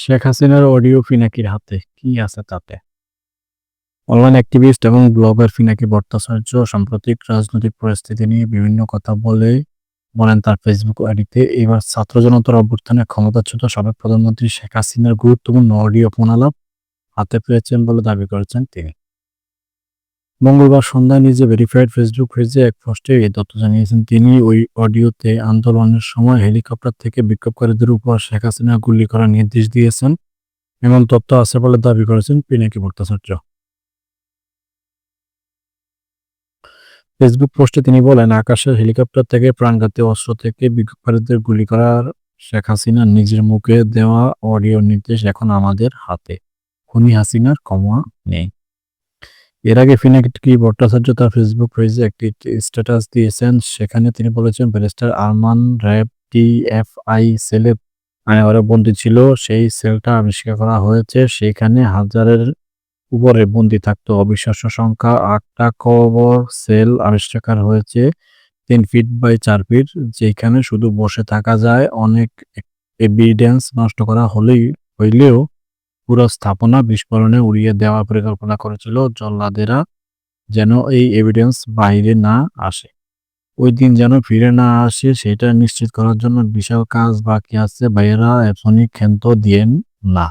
শেখ হাসিনার অডিও ফিনাকির হাতে কি আছে তাতে? অনলাইন অ্যাক্টিভিস্ট এবং ব্লগার ফিনাকি ভট্টাচার্য সাম্প্রতিক রাজনৈতিক পরিস্থিতি নিয়ে বিভিন্ন কথা বলে বলেন তার ফেসবুক আইডিতে। এবার ছাত্র জনতার অভ্যুত্থানে ক্ষমতাচ্যুত সাবেক প্রধানমন্ত্রী শেখ হাসিনার গুরুত্বপূর্ণ অডিও ফোনালাপ হাতে পেয়েছেন বলে দাবি করেছেন তিনি। মঙ্গলবার সন্ধ্যায় নিজে ভেরিফাইড ফেসবুক পেজে এক পোস্টে এই তথ্য জানিয়েছেন তিনি। ওই অডিওতে আন্দোলনের সময় হেলিকপ্টার থেকে বিক্ষোভকারীদের উপর শেখ হাসিনা গুলি করার নির্দেশ দিয়েছেন। এমন তথ্য আছে বলে দাবি করেছেন পিনাকি ভট্টাচার্য। ফেসবুক পোস্টে তিনি বলেন আকাশের হেলিকপ্টার থেকে প্রাণঘাতী অস্ত্র থেকে বিক্ষোভকারীদের গুলি করার শেখ হাসিনা নিজের মুখে দেওয়া অডিও নির্দেশ এখন আমাদের হাতে। খুনি হাসিনার ক্ষমা নেই। এর আগে ফিনাকি ভট্টাচার্য তার ফেসবুক পেজে একটি স্ট্যাটাস দিয়েছেন, সেখানে তিনি বলেছেন, barrister Arman RAB T F TFI সেলে আয়নাঘরে বন্দী ছিল, সেই সেলটা আবিষ্কার করা হয়েছে, সেখানে হাজারের উপরে বন্দি থাকতো। অবিশ্বাস্য সংখ্যা, আটটা কবর সেল আবিষ্কার হয়েছে, তিন ফিট বাই চার ফিট যেখানে শুধু বসে থাকা যায়। অনেক এভিডেন্স নষ্ট করা হলেই, হইলেও পুরো স্থাপনা বিস্ফোরণে উড়িয়ে দেওয়া পরিকল্পনা করেছিল জল্লাদেরা যেন এই এভিডেন্স বাইরে না আসে। ওই দিন যেন ফিরে না আসে সেটা নিশ্চিত করার জন্য বিশাল কাজ বাকি আছে। বাইরা এখনই ক্ষান্ত দিয়েন না।